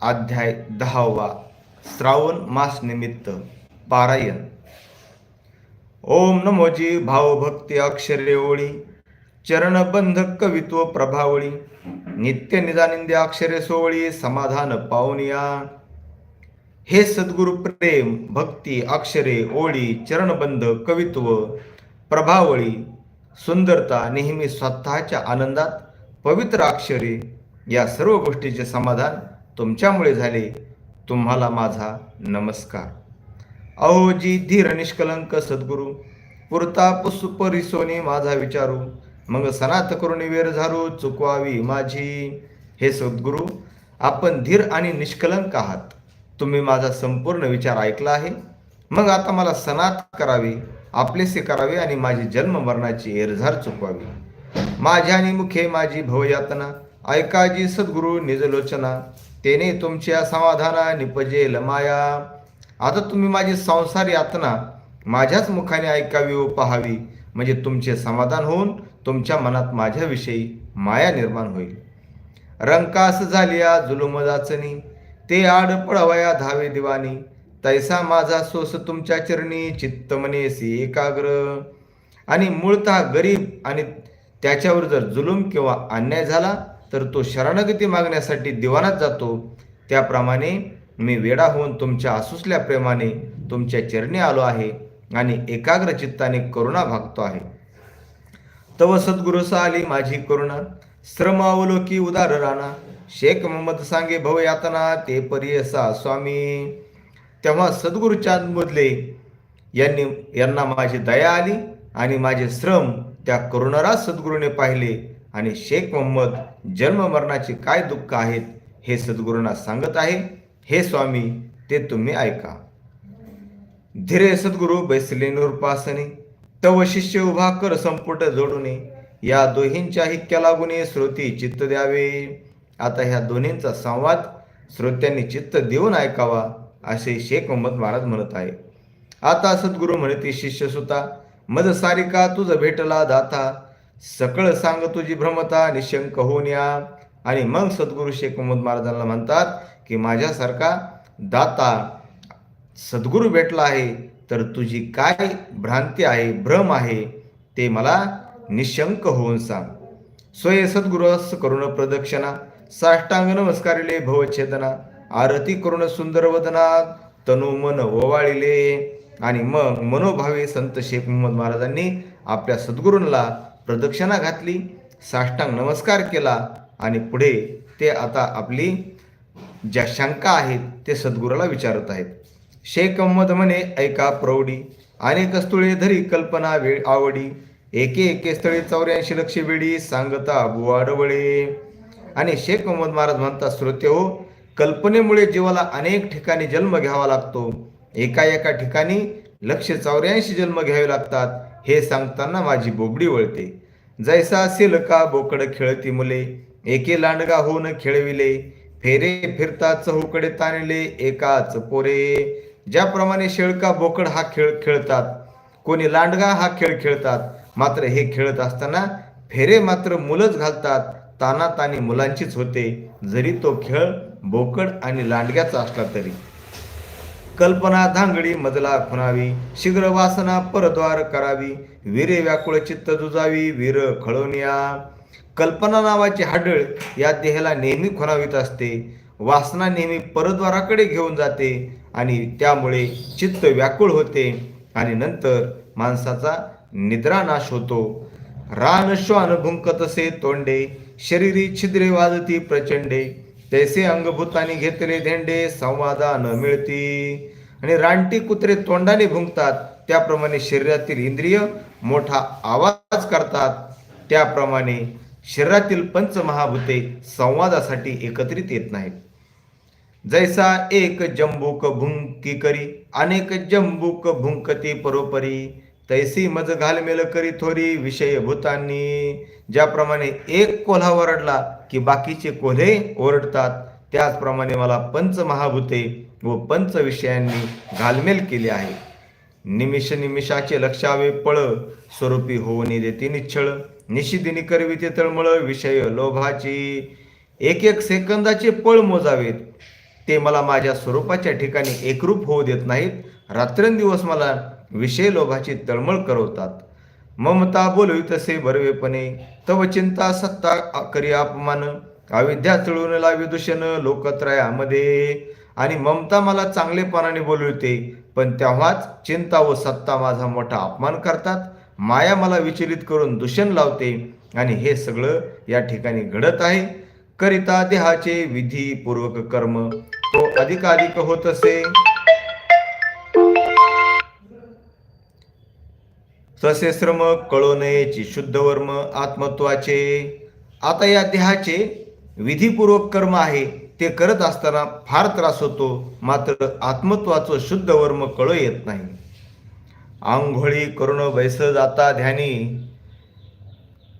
अध्याय दहावा श्रावण मास निमित्त पारायण. ओम नमोजी भावभक्ती अक्षरे ओळी चरणबंध कवित्व प्रभावळी नित्य निदानिंदे अक्षरे सोवळी समाधान पाहुनिया हे सद्गुरु प्रेम भक्ती अक्षरे ओळी चरणबंध कवित्व प्रभावळी सुंदरता नेहमी स्वतःच्या आनंदात पवित्र अक्षरे या सर्व गोष्टीचे समाधान तुमच्यामुळे झाले तुम्हाला माझा नमस्कार. अहो जी धीर निष्कलंक सद्गुरू पुरता पुसुपरिसोनी माझा विचारू मग सनात करुणी वेर झारू चुकवावी माझी. हे सद्गुरू आपण धीर आणि निष्कलंक आहात. तुम्ही माझा संपूर्ण विचार ऐकला आहे. मग आता मला सनात करावे आपलेसे करावे आणि माझी जन्म मरणाची एरझार चुकवावी. माझ्यानी मुखे माझी भवयातना ऐका जी सद्गुरू निजलोचना. तेने तुमच्या समाधाना निपजेल माया. आता तुम्ही माझी संसार यातना माझ्याच मुखाने ऐकावी व पाहावी. म्हणजे तुमचे समाधान होऊन तुमच्या मनात माझ्याविषयी माया निर्माण होईल. रंकास झालिया जुलुम जाचणी ते आड पळवया धावे दिवानी. तैसा माझा सोस तुमच्या चरणी चित्त मनेसी एकाग्र. आणि मूळतः गरीब आणि त्याच्यावर जर जुलूम किंवा अन्याय झाला तर तो शरणागती मागण्यासाठी दिवाणात जातो. त्याप्रमाणे मी वेडा होऊन तुमच्या आसुसल्या प्रेमाने तुमच्या चरणी आलो आहे आणि एकाग्र चित्ताने करुणा भागतो आहे. तव सद्गुरुसा आली माझी करुणा श्रम अवलोकी उदार राणा शेख मोहम्मद सांगे भव यातना ते परियसा स्वामी. तेव्हा सद्गुरु चांद मोदले यांनी यांना माझी दया आली आणि माझे श्रम त्या करुणारा सद्गुरूने पाहिले. आणि शेख मोहम्मद जन्म मरणाचे काय दुःख आहेत हे सद्गुरूंना सांगत आहे. हे स्वामी ते तुम्ही ऐका. धीरे सद्गुरु बैसले नूरपासने तव शिष्य उभा कर संपुट जोडूने या दोहींच्या हिक्क्या लागूने श्रोती चित्त द्यावे. आता ह्या दोन्हींचा संवाद श्रोत्यांनी चित्त देऊन ऐकावा असे शेख मोहम्मद महाराज म्हणत आहे. आता सद्गुरु म्हणते शिष्य सुता मद सारिका तुझ भेटला दाता सकळ सांग तुझी भ्रमता निशंक होऊन या. आणि मग सद्गुरु शेख मोहम्मद महाराजांना म्हणतात की माझ्यासारखा दाता सद्गुरू भेटला आहे तर तुझी काय भ्रांती आहे भ्रम आहे ते मला निशंक होऊन सांग. स्वय सद्गुरस करुण प्रदक्षिणा. साष्टांग नमस्कारिले भवच्छेदना. आरती करुण सुंदर वदना तनु मन ओवाळिले. आणि मग मनोभावे संत शेख मोहम्मद महाराजांनी आपल्या सद्गुरूंना प्रदक्षिणा घातली साष्टांग नमस्कार केला आणि पुढे ते आता आपली ज्या शंका आहेत ते सद्गुरूला विचारत आहेत. शेख अहमद म्हणे ऐका प्रौढी अनेक स्थुळे धरी कल्पना वेळ आवडी एके एके स्थळी चौऱ्याऐंशी लक्ष वेळी सांगता बुवाडवळे आणि शेख मोहम्मद महाराज म्हणतात श्रोते हो कल्पनेमुळे जीवाला अनेक ठिकाणी जन्म घ्यावा लागतो. एका एका ठिकाणी लक्ष चौऱ्याऐंशी जन्म घ्यावे लागतात. हे सांगताना माझी बोबडी वळते. जैसा असेल का बोकड खेळती मुले एके लांडगा होऊन खेळविले. फेरे फिरता चहूकडे ताणले एकाच पोरे. ज्याप्रमाणे शेळका बोकड हा खेळ खेळतात कोणी लांडगा हा खेळ खेळतात. मात्र हे खेळत असताना फेरे मात्र मुलंच घालतात तानातानी मुलांचीच होते. जरी तो खेळ बोकड आणि लांडग्याचा असला तरी. कल्पना धांगडी मजला खुणावी शीघ्र वासना परद्वार करावी वीरे व्याकुळ चित्त जुजावी वीर खळवण्या कल्पना नावाची हाडळ या देहाला नेहमी खुणावीत असते. वासना नेहमी परद्वाराकडे घेऊन जाते आणि त्यामुळे चित्त व्याकुळ होते आणि नंतर माणसाचा निद्रानाश होतो. रान श्वान भुंकतसे तोंडे शरीरी छिद्रे वाजती प्रचंडे. तैसे अंगभूतानी घेतले धेंडे संवादा न मिळती. आणि रानटी कुत्रे तोंडाने भुंकतात त्याप्रमाणे शरीरातील इंद्रिय मोठा आवाज करतात. त्याप्रमाणे शरीरातील पंचमहाभूते संवादासाठी एकत्रित येत नाहीत. जैसा एक जंबूक भुंकी करी अनेक जंबूक भुंकती परोपरी. तैसी मज घालमेल करी थोरी विषय भूतांनी ज्याप्रमाणे एक कोल्हा ओरडला की बाकीचे कोल्हे ओरडतात. त्याचप्रमाणे मला पंचमहाभूते व पंच विषयांनी घालमेल केले आहे. निमिष निमिषाचे लक्षावे पळ स्वरूपी होऊन देते निच्छळ. निशिदिनी करविते तळमळ विषय लोभाची. एक एक सेकंदाचे पळ मोजावेत. ते मला माझ्या स्वरूपाच्या ठिकाणी एकरूप होऊ देत नाहीत. रात्रंदिवस मला विषय लोभाची तळमळ करवतात. ममता बोलवी तसे बरवेपणे. तव चिंता सत्ता करी अपमान. अविद्या चळून लावी दूषण लोकत्रयामध्ये. आणि ममता मला चांगलेपणाने बोलविते. पण तेव्हाच चिंता व सत्ता माझा मोठा अपमान करतात. माया मला विचलित करून दूषण लावते. आणि हे सगळं या ठिकाणी घडत आहे. करिता देहाचे विधीपूर्वक कर्म. तो अधिकाधिक होत असे. तसे श्रम कळो शुद्ध वर्म आत्मत्वाचे. आता या देहाचे विधीपूर्वक कर्म आहे ते करत असताना फार त्रास होतो मात्र आत्मत्वाचं शुद्ध वर्म कळो येत नाही. आंघोळी करून बैस जाता ध्यानी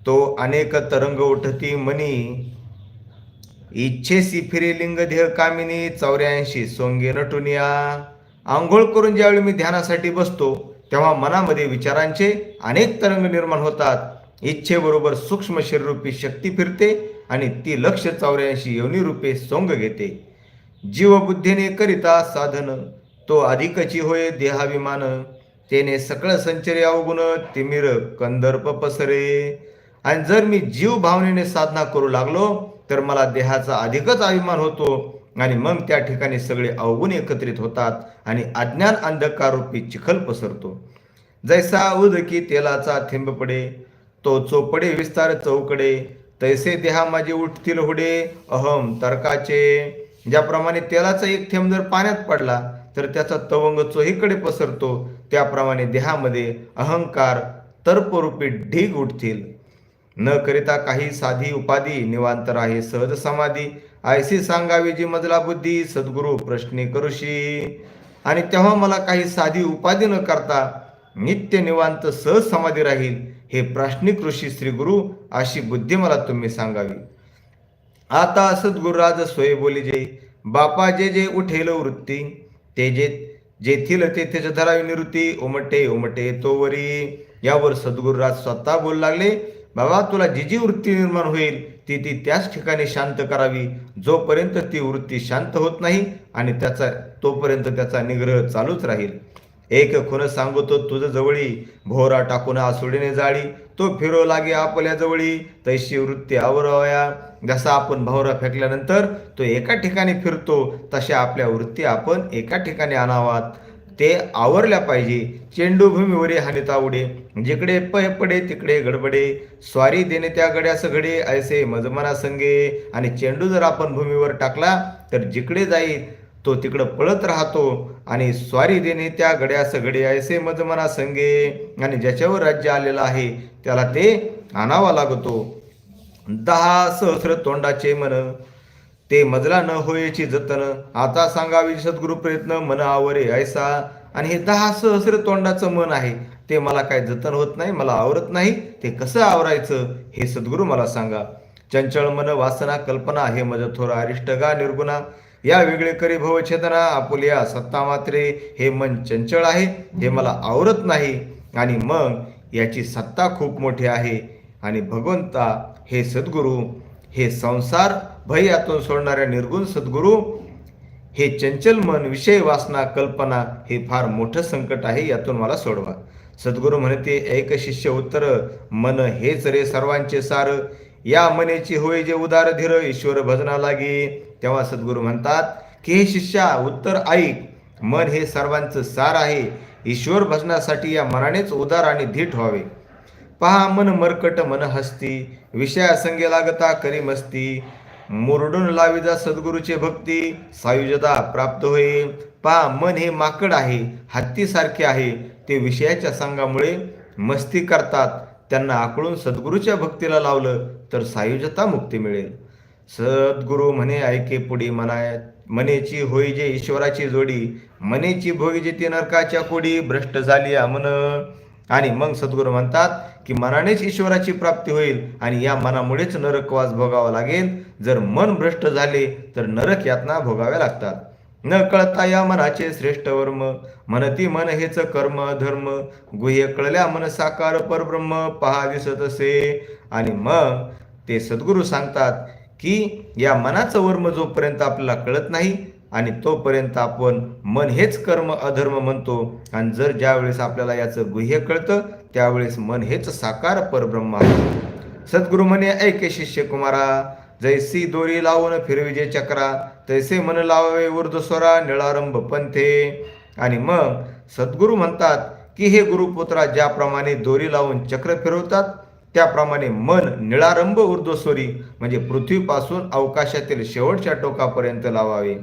तो अनेक तरंग उठती मनी. इच्छेसी फिरे लिंग देह कामिनी चौऱ्याऐंशी सोंगे नटुनिया. आंघोळ करून ज्यावेळी मी ध्यानासाठी बसतो तेव्हा मनामध्ये विचारांचे अनेक तरंग निर्माण होतात. इच्छेबरोबर सूक्ष्म शरीरूपी शक्ती फिरते आणि ती लक्ष चौऱ्याऐंशी योनी रूपे सोंग घेते. जीवबुद्धीने करिता साधन तो अधिकची होय देहाभिमान. तेने सकळ संचरी अवगुण तिमिर कंदर्प पसरे. आणि जर मी जीव भावनेने साधना करू लागलो तर मला देहाचा अधिकच अभिमान होतो. आणि मग त्या ठिकाणी सगळे अवगुण एकत्रित होतात आणि अज्ञान अंधकार रूपी चिखल पसरतो. जैसा उदकी तेलाचा थेंब पडे तो चोपडे विस्तार चौकडे तैसे देहा माझे उठतील हुडे अहम तर्काचे. ज्याप्रमाणे तेलाचा एक थेंब जर पाण्यात पडला तर त्याचा तवंग चोहीकडे पसरतो. त्याप्रमाणे देहामध्ये अहंकार तर्परूपी ढीग उठतील. न करिता काही साधी उपाधी निवांत आहे सहज समाधी. ऐसी सांगावी जी मजला बुद्धी सद्गुरु प्रश्नी करुशी. आणि तेव्हा मला काही साधी उपाधी न करता नित्य निवांत सहज समाधी राहील हे प्राश्निक ऋषी श्री गुरु अशी बुद्धी मला तुम्ही सांगावी. आता सद्गुरुराज सोय बोली जे बापा जे जे उठेल वृत्ती ते जे जेथील तेथेच धरावी निवृत्ती उमटे उमटे तोवरी यावर सद्गुरुराज स्वतः बोलू लागले बाबा तुला जी जी वृत्ती निर्माण होईल ती ती त्याच ठिकाणी शांत करावी. जोपर्यंत ती वृत्ती शांत होत नाही आणि त्याचा तोपर्यंत त्याचा निग्रह चालूच राहील. एक खुन सांगतो तुझ जवळी भोरा टाकून आसुडीने जाळी. तो फिरो लागे आपल्या जवळी. तैशी वृत्ती आवरवया. जसा आपण भोवरा फेकल्यानंतर तो एका ठिकाणी फिरतो तशा आपल्या वृत्ती आपण एका ठिकाणी आणावात. ते आवरल्या पाहिजे. चेंडूभूमीवरी हानिता उडे. जिकडे पय पडे तिकडे गडबडे. स्वारी देणे त्या गड्यास घडे ऐसे मजमना संगे. आणि चेंडू जर आपण भूमीवर टाकला तर जिकडे जाईल तो तिकडं पळत राहतो. आणि स्वारी देणे त्या गड्यास घडे ऐसे मजमना संगे. आणि ज्याच्यावर राज्य आलेलं आहे त्याला ते आणावा लागतो. दहा सहस्र तोंडाचे मन. ते मजला न होयची जतन. आता सांगावी सद्गुरु प्रयत्न मन आवरे ऐसा. आणि हे दहा सहस्र तोंडाचं मन आहे. ते मला काय जतन होत नाही मला आवरत नाही ते कसं आवरायचं हे सद्गुरु मला सांगा. चंचळ मन वासना कल्पना हे मज थोर अरिष्टगा निर्गुणा. या वेगळे करी भवछेदना आपुलिया सत्ता मात्रे. हे मन चंचळ आहे हे मला आवरत नाही. आणि मग याची सत्ता खूप मोठी आहे. आणि भगवंता हे सद्गुरू हे संसार भय यातून सोडणाऱ्या निर्गुण सद्गुरू हे चंचल मन विषय वासना कल्पना हे फार मोठं संकट आहे यातून मला सोडवा. सद्गुरू म्हणते एक शिष्य उत्तर मन हेच रे सर्वांचे सार. या मनेची होय जे उदार धीर ईश्वर भजना लागे. तेव्हा सद्गुरू म्हणतात की हे शिष्या उत्तर ऐक. मन हे सर्वांचं सार आहे. ईश्वर भजनासाठी या मनानेच उदार आणि धीट व्हावे. पहा मन मरकट मन हस्ती. विषयासंगे लागता करी मस्ती. मुरडून लाविदा सद्गुरूचे भक्ती सायुजता प्राप्त होईल. पहा मन हे माकड आहे हत्तीसारखे आहे. ते विषयाच्या संघामुळे मस्ती करतात. त्यांना आकळून सद्गुरूच्या भक्तीला लावलं तर सायुजता मुक्ती मिळेल. सद्गुरू म्हणे ऐके पुढे मनाय मनेची होई जे ईश्वराची जोडी मनेची भोई जे ती नरकाच्या कोडी भ्रष्ट झाली अमन आणि मग सद्गुरू म्हणतात की मनानेच ईश्वराची प्राप्ती होईल आणि या मनामुळेच नरकवास भोगावा लागेल. जर मन भ्रष्ट झाले तर नरक यातना भोगाव्या लागतात. न कळता या मनाचे श्रेष्ठ वर्म मनती मन हेच कर्म धर्म. गुह्य कळल्या मन साकार परब्रह्म पहा दिसत असे. आणि मग ते सद्गुरू सांगतात की या मनाचं वर्म जोपर्यंत आपल्याला कळत नाही आणि तोपर्यंत आपण मन हेच कर्म अधर्म म्हणतो. आणि जर ज्यावेळेस आपल्याला याचं गुह्य कळतं त्यावेळेस मन हेच साकार परब्रह्म सद्गुरु म्हणे ऐके शिष्य कुमारा जैसी दोरी लावून फिरविजे चक्रा तैसे मन लावावे ऊर्ध्वस्वरा निळारंभ पंथे. आणि मग सद्गुरू म्हणतात की हे गुरुपुत्रा ज्याप्रमाणे दोरी लावून चक्र फिरवतात त्याप्रमाणे मन निळारंभ ऊर्ध्वस्वरी म्हणजे पृथ्वीपासून अवकाशातील शेवटच्या टोकापर्यंत लावावे.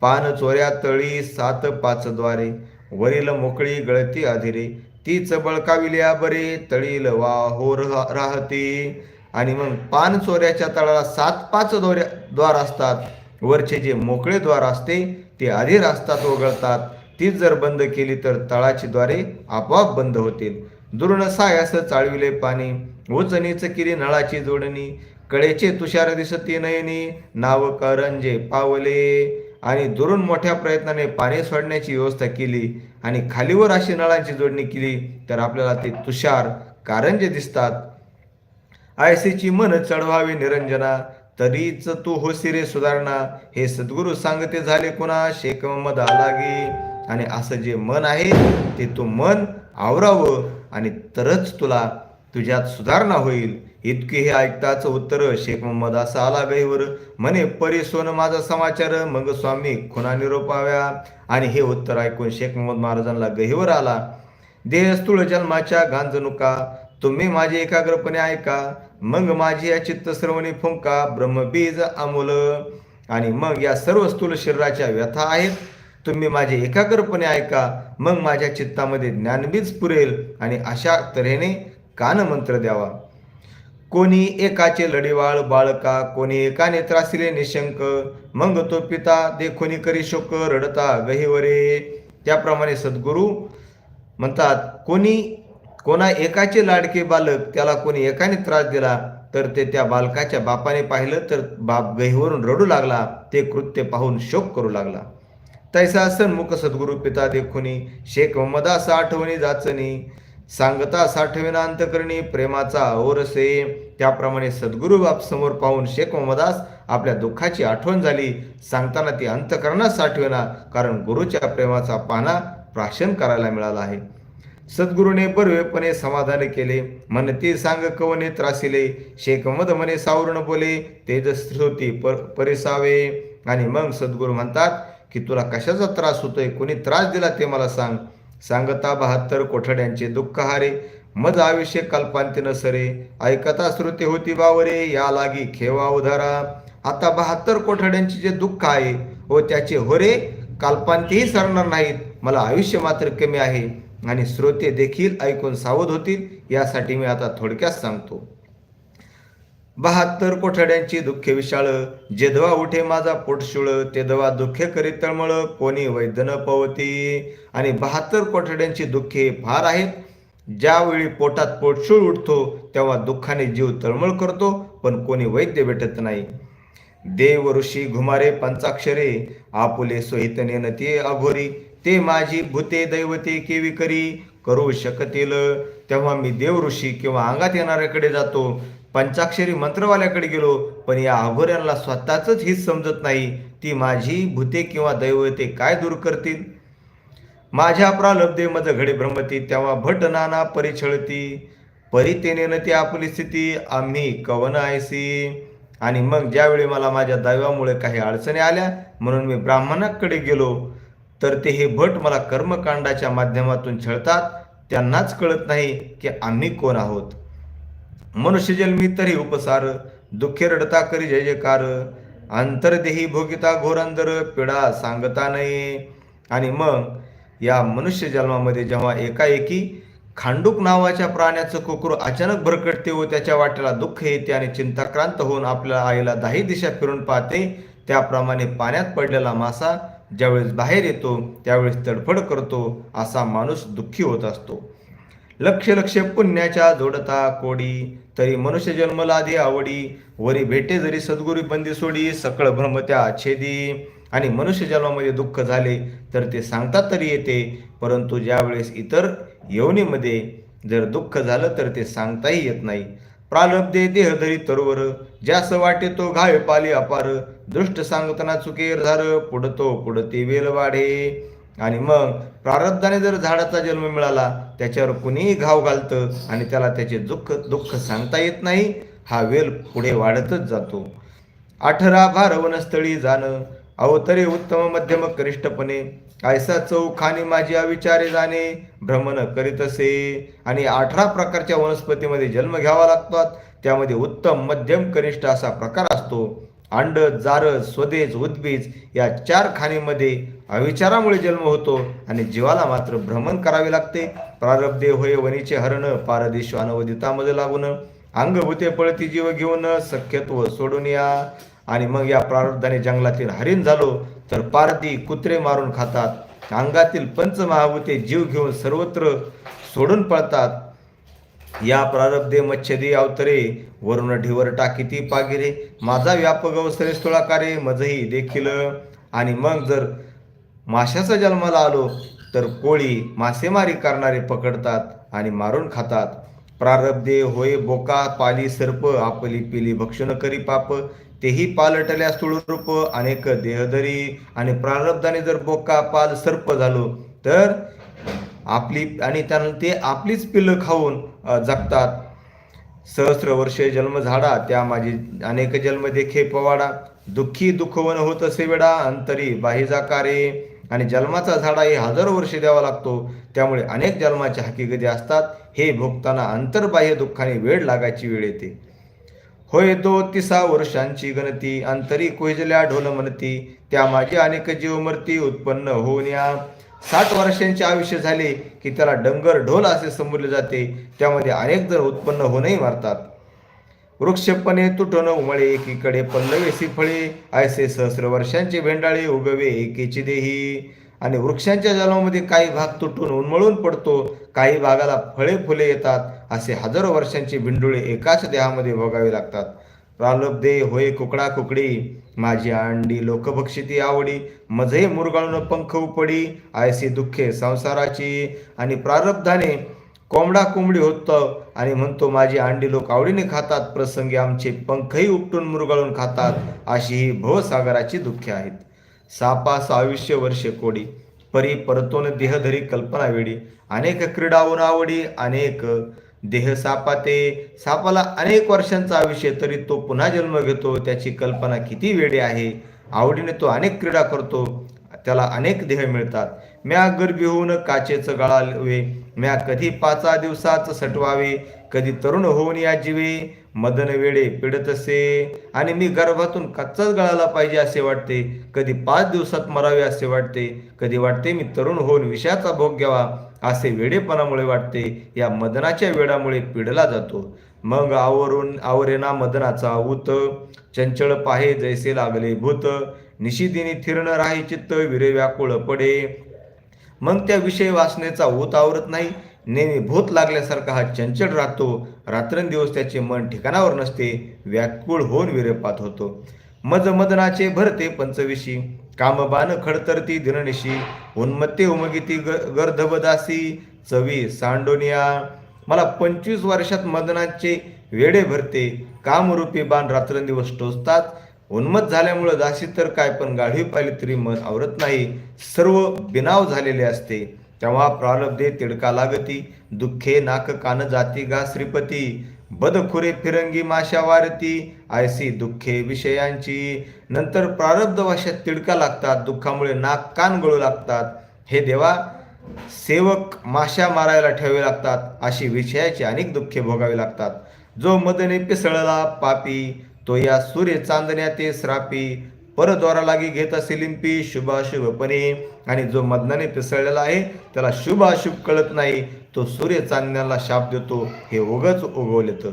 पान चोऱ्या तळी सात पाच द्वारे वरील मोकळी गळती अधिरे तीच बळकाविल्या बरे तळील वाहोर राहते. आणि मग पान चोऱ्याच्या तळाला सात पाच दोऱ्या द्वार असतात. वरचे जे मोकळे द्वार असते ते अधीर असतात वगळतात. तीच जर बंद केली तर तळाची द्वारे आपोआप बंद होतील. दुर्ण सायास चाळविले पाणी. उचनीच केली नळाची जोडणी. कळेचे तुषार दिसती नयनी. नाव करंजे पावले. आणि दुरून मोठ्या प्रयत्नाने पाणी सोडण्याची व्यवस्था केली आणि खालीवर अशी नळांची जोडणी केली तर आपल्याला ते तुषार कारंजे दिसतात. आयसीची मन चढवावी निरंजना तरीच तू होसी रे सुधारणा हे सद्गुरू सांगते झाले कुणा शेख मोहम्मद आलागी. आणि असं जे मन आहे ते तू मन आवरावं आणि तरच तुला तुझ्यात सुधारणा होईल. इतके हे ऐकताच उत्तर शेख मोहम्मद असा आला गईवर. म्हणे परी सोन माझा समाचार मग स्वामी खुना निरोपाव्या आणि हे उत्तर ऐकून शेख मोहम्मद महाराजांना गहीवर आला. देहस्थूळ जन्माच्या गांजनुका तुम्ही माझे एकाग्रपणे ऐका. मग माझी या चित्त श्रवणी फुंका ब्रह्मबीज अमूल. आणि मग या सर्व स्थूल शरीराच्या व्यथा आहेत. तुम्ही माझे एकाग्रपणे ऐका. मग माझ्या चित्तामध्ये ज्ञानबीज पुरेल. आणि अशा तऱ्हेने कानमंत्र द्यावा. कोणी एकाचे लढीवाळ बाळका कोणी एकाने त्रासिले निशंक मग तो पिता देखोनी करी शोक रडता गहिवरे. त्याप्रमाणे सद्गुरू म्हणतात कोणी कोणा एकाचे लाडके बालक त्याला कोणी एकाने त्रास दिला तर ते त्या बालकाच्या बापाने पाहिलं तर बाप गहीवरून रडू लागला ते कृत्य पाहून शोक करू लागला. तैसा सन्मुख सद्गुरु पिता देखोनी शेख मदास आठवणी जाचणी सांगता साठविना अंतकरणी प्रेमाचा ओरसे. त्याप्रमाणे सद्गुरू बाप समोर पाहून शेख मोहम्मदास आपल्या दुःखाची आठवण झाली. सांगताना ती अंतकरणात साठविना कारण गुरुच्या प्रेमाचा पाना प्राशन करायला मिळाला आहे. सद्गुरूने बर्वेपणे समाधान केले. म्हणते सांग कवने त्रासिले. शेख मद म्हणे सावरण बोले तेज पर परिसावे. आणि मग सद्गुरू म्हणतात की तुला कशाचा त्रास होतोय? कोणी त्रास दिला ते मला सांग. सांगता बहात्तर कोठड्यांचे दुःखहारे मज आयुष्य कल्पांती न सरे ऐकता श्रुती होती बावरे या लागी खेवा उधारा. आता बहात्तर कोठड्यांचे जे दुःख आहे व त्याचे होरे काल्पांतीही सरणार नाहीत. मला आयुष्य मात्र कमी आहे आणि श्रोते देखील ऐकून सावध होतील यासाठी मी आता थोडक्यात सांगतो. बहात्तर कोठड्यांची दुःखे विशाळ. जेदवा उठे माझा पोटशुळ तेदवा दुःखे करी तळमळ कोणी वैद्यन पवती. आणि बहात्तर कोठड्यांची दुःखे फार आहेत. ज्यावेळी पोटात पोटशूळ उठतो तेव्हा दुःखाने जीव तळमळ करतो पण कोणी वैद्य भेटत नाही. देव ऋषी घुमारे पंचाक्षरे आपुले सोहित नेनती अघोरी. ते माझी भूते दैवते केवी करी. करू शकतील. तेव्हा मी देव ऋषी किंवा अंगात येणाऱ्याकडे जातो. पंचाक्षरी मंत्रवाल्याकडे गेलो पण या अघोऱ्यांना स्वतःच हीच समजत नाही. ती माझी भूते किंवा दैवते काय दूर करतील? माझ्या प्रालब्धे मज घडे भ्रमती तेव्हा भट नाना परिछळती परितेने ती आपली स्थिती आम्ही कवन आयसी. आणि मग ज्यावेळी मला माझ्या दैवामुळे काही अडचणी आल्या म्हणून मी ब्राह्मणाकडे गेलो. तर ते हे भट मला कर्मकांडाच्या माध्यमातून छळतात. त्यांनाच कळत नाही की आम्ही कोण आहोत. मनुष्यजन्मी तरी उपसार दुःखे रडता करी जय जयकार. अंतरदेही भोगिता घोरांधर पिढा सांगता नये. आणि मग या मनुष्य जन्मामध्ये जेव्हा एकाएकी खांडूक नावाच्या प्राण्याचं कुकुर अचानक भरकटते व त्याच्या वाट्याला दुःख येते आणि चिंताक्रांत होऊन आपल्या आईला दाही दिशा फिरून पाहते त्याप्रमाणे पाण्यात पडलेला मासा ज्यावेळेस बाहेर येतो त्यावेळेस तडफड करतो असा माणूस दुःखी होत असतो. लक्ष लक्ष पुण्याच्या जोडता कोडी. तरी मनुष्य जन्मला आधी आवडी. वरी भेटे जरी सद्गुरी बंदी सोडी सकळ भ्रम त्या छेदी. आणि मनुष्य जन्मामध्ये दुःख झाले तर ते सांगतात तरी येते. परंतु ज्यावेळेस इतर यवनीमध्ये जर दुःख झालं तर ते सांगताही येत नाही. प्रालब्धे देहधरी तरुवर. ज्यास वाटे तो घाय पाली अपार. दृष्ट सांगताना चुकेर झार पुढतो पुढते वेल वाढे आणि मग प्रारब्धाने जर झाडाचा जन्म मिळाला त्याच्यावर कुणीही घाव घालतं आणि त्याला त्याचे दुःख दुःख सांगता येत नाही हा वेल पुढे वाढतच जातो. अठरा भार वनस्थळी जाणं अवतरे उत्तम मध्यम कनिष्ठपणे ऐसा आणि माझी अविचारे जाणे भ्रमण करीत असे. आणि अठरा प्रकारच्या वनस्पतीमध्ये जन्म घ्यावा लागतात त्यामध्ये उत्तम मध्यम कनिष्ठ असा प्रकार असतो. अंड जारज स्वदेज उद्बीज या चार खाणीमध्ये अविचारामुळे जन्म होतो आणि जीवाला मात्र भ्रमण करावे लागते. प्रारब्धे होय वनीचे हरण पारदेश अनवदितामध्ये लागून. अंगभूते पळती जीव घेऊन सख्यत्व सोडून या. आणि मग या प्रारब्धाने जंगलातील हरिण झालो तर पारती कुत्रे मारून खातात. अंगातील पंचमहाभूते जीव घेऊन सर्वत्र सोडून पळतात. या प्रारब्धे मच्छदी अवतरे वरुण ढिवर टाकीती पागिरे. माझा व्यापक अवसरे स्थळाकारे मजही देखील. आणि मग जर माशाचा जन्माला आलो तर कोळी मासेमारी करणारे पकडतात आणि मारून खातात. प्रारब्धे होय बोका पाली सर्प आपली पिली भक्षण करी पाप. तेही पालटल्या रूप अनेक देहधरी आणि प्रारब्धाने जर बोका पाल सर्प झालो तर आपली आणि त्यानं ते आपलीच पिल्लं खाऊन जगतात. सहस्र वर्षे जन्म झाडा त्या माझी अनेक जन्म देखे पवाडा. दुःखी दुःखवन होत असे वेडा अंतरी बाही जाकारे आणि जन्माचा झाडा हे हजारो वर्षे द्यावा लागतो. त्यामुळे अनेक जन्माच्या हकीकती असतात. हे भोगताना अंतर्बाह्य दुःखाने वेळ लागायची वेळ येते. होय दो तिसा वर्षांची गणती अंतरी कोहिजल्या ढोल म्हणती त्या माझी अनेक जीवमर्ती उत्पन्न होऊन या. साठ वर्षांचे आयुष्य झाले की त्याला डंगर ढोल असे संबोधले जाते. त्यामध्ये अनेक जण उत्पन्न होऊनही मारतात. वृक्षपणे तुटून उमळे एकीकडे पल्लवेसी फळे ऐसे सहस्र वर्षांचे भेंडाळे उगवे एकेची देही. आणि वृक्षांच्या जन्मामध्ये काही भाग तुटून उन्मळून पडतो काही भागाला फळे फुले येतात असे हजारो वर्षांचे भिंडुळे एकाच देहामध्ये भोगावे लागतात. प्रालब्धे होय कुकडा कुकडी माझी अंडी लोकभक्षिती आवडी मजही मुरगाळून पंख उपडी आयसी दुःखे संसाराची आणि प्रारब्धाने कोंबडा कोंबडी होतं आणि म्हणतो माझी अंडी लोक आवडीने खातात प्रसंगी आमचे पंखही उपटून मुरगाळून खातात अशी ही भवसागराची दुःखे आहेत. सापास आयुष्य वर्षे कोडी परी परतोन देहधरी कल्पना वेडी अनेक क्रीडावून आवडी अनेक देह सापाते. सापाला अनेक वर्षांचा आयुष्य तरी तो पुन्हा जन्म घेतो. त्याची कल्पना किती वेळी आहे. आवडीने तो अनेक क्रीडा करतो. त्याला अनेक देह मिळतात. म्या गर्भी होऊन काचेचं गळावे. म्या कधी पाचा दिवसाच सटवावे. कधी तरुण होऊन या जीवे मदन वेळे पिडत असे आणि मी गर्भातून कच्चाच गळाला पाहिजे असे वाटते. कधी पाच दिवसात मरावे असे वाटते. कधी वाटते मी तरुण होऊन विषयाचा भोग घ्यावा. असे वेडेपणामुळे वाटते या मदनाच्या वेळामुळे पिडला जातो. मग आवरून आवरेना मदनाचा ऊत चंचळ पाहे जैसे लागले भूत निशिदिनी थिरण राही चित्त विरे व्याकुळ पडे. मग त्या विषय वासनेचा ऊत आवरत नाही नेहमी भूत लागल्यासारखा हा चंचल राहतो. रात्रंदिवस त्याचे मन ठिकाणावर नसते व्याकुळ होऊन विरेपात होतो. मज मदनाचे भरते पंचविशी. कामबान खडतरती दिननिशी उन्मत्ते उमगिती ग गर्धवदासी चवी सांडोनिया. मला पंचवीस वर्षात मदनाचे वेडे भरते कामरूपी बाण रात्रंदिवस टोचतात. उन्मत झाल्यामुळं दासी तर काय पण गाढवी पाहिली तरी मन आवरत नाही. सर्व बिनाव झालेले असते. तेव्हा प्रारब्धे तिडका लागती दुःखे नाक कान जाती गा श्रीपती. बदखुरे फिरंगी माशा वारती आयसी दुःखे विषयांची. नंतर प्रारब्ध भाषेत तिडका लागतात दुःखामुळे नाक कान गळू लागतात. हे देवा सेवक माशा मारायला ठेवावे लागतात अशी विषयाची अनेक दुःखे भोगावी लागतात. जो मदने पिसळला पापी तो या सूर्य चांदण्या ते श्रापी. परद्वारा लागी घेत असे लिंपी शुभाशुभपणे. आणि जो मदनाने पिसळलेला आहे त्याला शुभ अशुभ कळत नाही. तो सूर्य चांदण्याला शाप देतो हे उगच उगवलेत.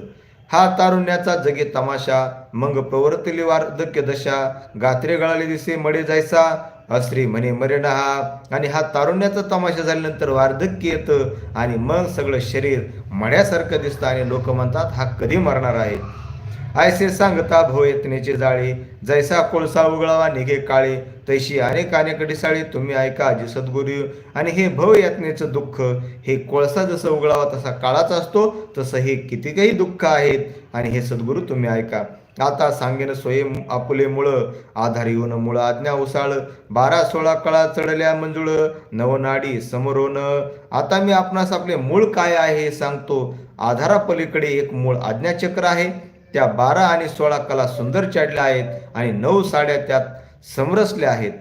हा तारुण्याचा जगे तमाशा मग प्रवर्तली वार्धक्य दशा गात्रे गळाले दिसे मडे जायचा अश्री म्हणे मरेना हा आणि हा तारुण्याचा तमाशा झाल्यानंतर वार्धक्य येतं आणि मग सगळं शरीर मड्यासारखं दिसतं आणि लोक म्हणतात हा कधी मरणार आहे? आयसे सांगता भो यत्नेचे जाळे. जैसा कोळसा उगळावा निघे काळे. तैशी अनेक अनेकडे साळे तुम्ही ऐका आजी सद्गुरू आणि हे भव यातनेचं दुःख हे कोळसा जसं उगळावा तसा काळाच असतो. तसं हे किती काही दुःख आहेत आणि हे सद्गुरू तुम्ही ऐका. आता सांगेन स्वयं आपुले मुळ आधार येऊन मुळं आज्ञा उसाळ. बारा सोळा कळा चढल्या मंजुळ नवनाडी समरोन. आता मी आपणास आपले मूळ काय आहे हे सांगतो. आधारापलीकडे एक मूळ आज्ञाचक्र आहे. त्या बारा आणि सोळा कला सुंदर चढल्या आहेत आणि नऊ साड्या त्यात समरसल्या आहेत.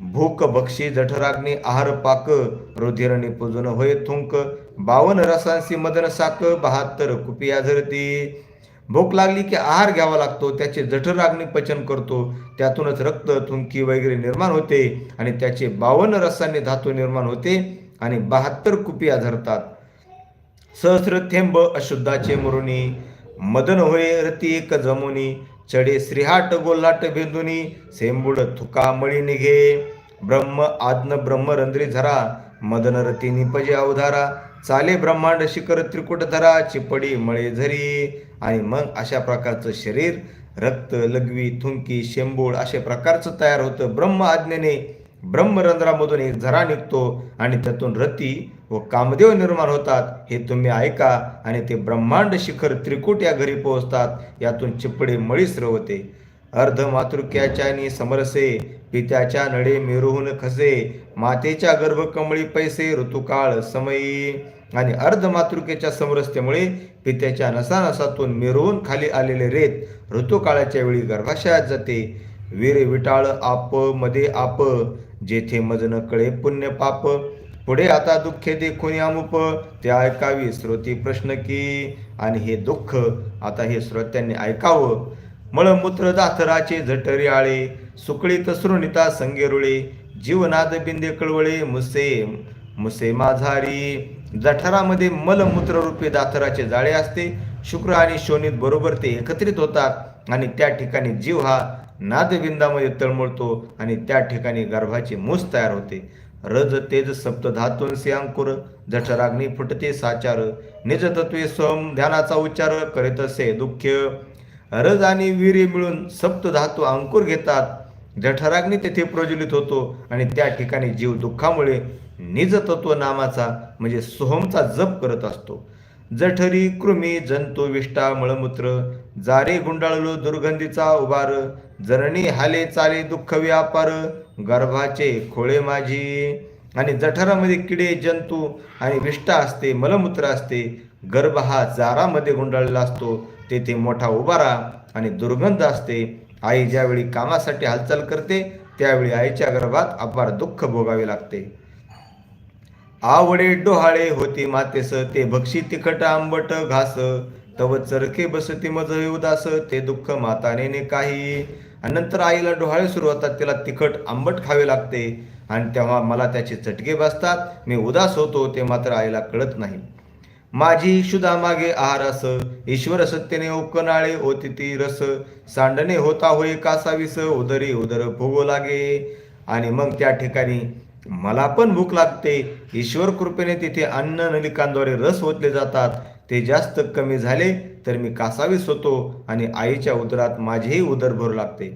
भूक बक्षी जठराग्नी आहार पाक रुधिरणी पूजन होय थुंक बावन रसांसी मदन साक बहात्तर कुपिया झरती भूक लागली की आहार घ्यावा लागतो त्याचे जठराग्नी पचन करतो त्यातूनच रक्त थुंकी वगैरे निर्माण होते आणि त्याचे बावन्न रसांनी धातू निर्माण होते आणि बहात्तर कुपिया धरतात. सहस्र थेंब अशुद्धाचे मुरुणी मदन होय रती एक जमुनी चढे श्रीहाट गोल्हाट भेंदुनी सेंबुड थुका मळी निघे. ब्रह्म आज्ञ ब्रह्मरंद्री धरा झरा मदन रती निपजे अवधारा. चाले ब्रह्मांड शिखर त्रिकुट धरा चिपडी मळे झरी. आणि मग अशा प्रकारचं शरीर रक्त लघवी थुंकी शेंबूळ अशा प्रकारचं तयार होतं ब्रह्म आज्ञेने. ब्रह्मरंध्रामधून एक झरा निघतो आणि त्यातून रती व कामदेव निर्माण होतात. हे तुम्ही ऐका आणि ते ब्रह्मांड शिखर त्रिकूट या घरी पोहोचतात. यातून चिपडे मळी स्रवते. अर्ध मातृक्याच्या समरसे पित्याच्या नडे मेरुहून खसे मातेच्या गर्भकमळी पैसे ऋतुकाळ समयी आणि अर्ध मातृकेच्या समरसतेमुळे पित्याच्या नसानसातून मेरुहून खाली आलेले रेत ऋतुकाळाच्या वेळी गर्भाशयात जाते. वीर विटाळ आपमध्ये आप जेथे मजन कळे पुण्य पाप. पुढे आता दुःखे देखून अमुप ते ऐकावी श्रोती प्रश्न की आणि हे दुःख आता हे श्रोत्यांनी ऐकावं. मळमूत्र दाथराचे झटरी आळे सुकळीत सृणिता संगेरुळे जीवनाद बिंदे कळवळे मुसे मुसे माझारी. जठरामध्ये मलमूत्र रूपे दाथराचे जाळे असते. शुक्र आणि शोणित बरोबर ते एकत्रित होतात आणि त्या ठिकाणी जीव हा नादबिंदामध्ये तळमळतो आणि त्या ठिकाणी गर्भाची मूस तयार होते. रज तेज सप्तधातूंसे अंकुर जठराग्नी फुटते साचार निज तत्वे सोम ध्यानाचा उच्चार करीत असे दुःख रज आणि वीर्य मिळून सप्तधातू अंकुर घेतात. जठराग्नी तेथे प्रज्वलित होतो आणि त्या ठिकाणी जीव दुःखामुळे निज तत्व नामाचा म्हणजे सोहमचा जप करत असतो. जठरी कृमी जंतू विष्टा मळमूत्र जारे गुंडाळलो दुर्गंधीचा उभार जरणी हाले चाले दुःख व्यापार गर्भाचे खोळे माझी. आणि जठरामध्ये किडे जंतू आणि विष्ठा असते मलमूत्र असते गर्भ हा जारामध्ये गुंडाळलेला असतो तेथे मोठा उभारा आणि दुर्गंध असते. आई ज्यावेळी कामासाठी हालचाल करते त्यावेळी आईच्या गर्भात अपार दुःख भोगावे लागते. आवडे डोहाळे होती मातेस ते भक्षी तिखट आंबट घास. तव चरखे बसती मज उदास ते दुःख माताने काही. आणि नंतर आईला डोहाळे सुरू होतात तिला तिखट आंबट खावे लागते. आणि तेव्हा मला त्याचे चटके बसतात. मी उदास होतो ते मात्र आईला कळत नाही. माझी शुदा मागे आहारास ईश्वर सत्यने ओकनाळे होती ती रस. सांडणे होता होय कासावीस उदरी उदर भोगो लागे. आणि मग त्या ठिकाणी मला पण भूक लागते. ईश्वर कृपेने तिथे अन्न नलिकांद्वारे रस ओतले जातात. ते जास्त कमी झाले तर मी कासावीस होतो आणि आईच्या उदरात माझेही उदर भरू लागते.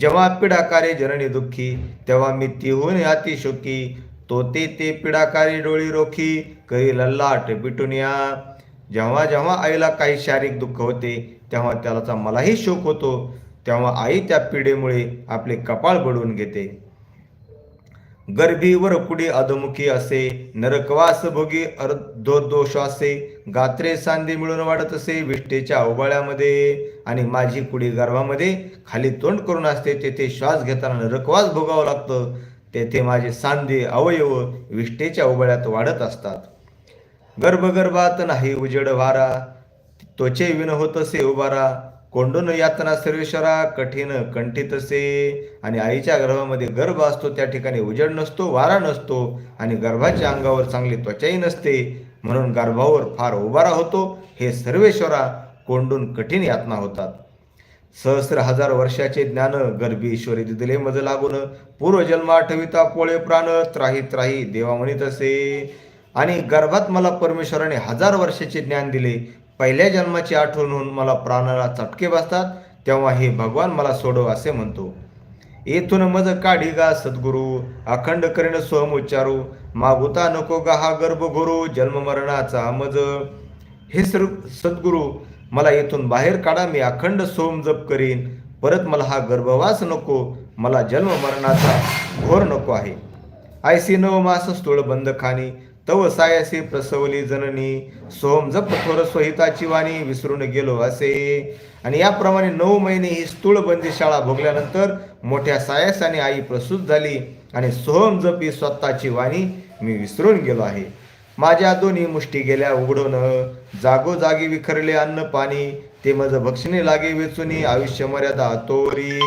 जेव्हा पिडाकारे जननी दुःखी तेव्हा मी तिहून याती शोकी. तो ते ते पिडाकारी डोळी रोखी करी लल्लाट पिटुनिया जेव्हा जेव्हा आईला काही शारीरिक दुःख होते तेव्हा त्याचा मलाही शोक होतो. तेव्हा आई त्या पिढेमुळे आपले कपाळ बडवून घेते. गर्भीवर पुढे अधमुखी असे नरकवास भोगी अर्धोदोषासे गात्रे सांधे मिळून वाढत असे विष्ठेच्या अवबाळ्यामध्ये आणि माझी कुडी गर्भामध्ये खाली तोंड करून असते तेथे श्वास घेताना नरकवास भोगावं लागतं. तेथे माझे सांधे अवयव विष्ठेच्या उबाळ्यात वाढत असतात. गर्भगर्भात नाही उजेड वारा त्वचे विन होत असे उभारा कोंडून यातना सर्वेश्वरा कठीण कंठित असे. आणि आईच्या गर्भामध्ये गर्भ असतो त्या ठिकाणी उजेड नसतो वारा नसतो. आणि गर्भाच्या अंगावर चांगली त्वचाही नसते. म्हणून गर्भावर फार उभारा होतो. हे सर्वेश्वरा कोंडून कठीण यातना होतात. सहस्र हजार वर्षाचे ज्ञान गर्भी ईश्वरी दिले मज लागून पूर्वजन्म आठविता पोळे प्राण त्राही त्राही देवा म्हणित असे. आणि गर्भात मला परमेश्वराने हजार वर्षाचे ज्ञान दिले. पहिल्या जन्माची आठवण होऊन मला प्राणाला चटके बसतात. तेव्हा हे भगवान मला सोडव असे म्हणतो. येथून मज काढी गा सद्गुरू. अखंड करीन सोम उच्चारू. मागुता नको गा हा गर्भगुरू जन्म मरणाचा मज. हे सर सद्गुरू मला येथून बाहेर काढा मी अखंड सोम जप करीन. परत मला हा गर्भवास नको मला जन्म मरणाचा घोर नको आहे. आयसी नव मास स्थूळ बंद खाणी तव सायासी प्रसवली जननी सोम जप थोर स्वहिताची वाणी विसरून गेलो असे. आणि याप्रमाणे नऊ महिने ही स्थूळ बंदी शाळा भोगल्यानंतर मोठ्या सायासाने आई प्रसूत झाली आणि सोहम जप ही स्वतःची वाणी मी विसरून गेलो आहे. माझ्या दोन्ही मुष्टी गेल्या उघडून. जागोजागी विखरले अन्न पाणी. ते माझं भक्षणे लागे वेचुनी आयुष्य मर्यादा तोरी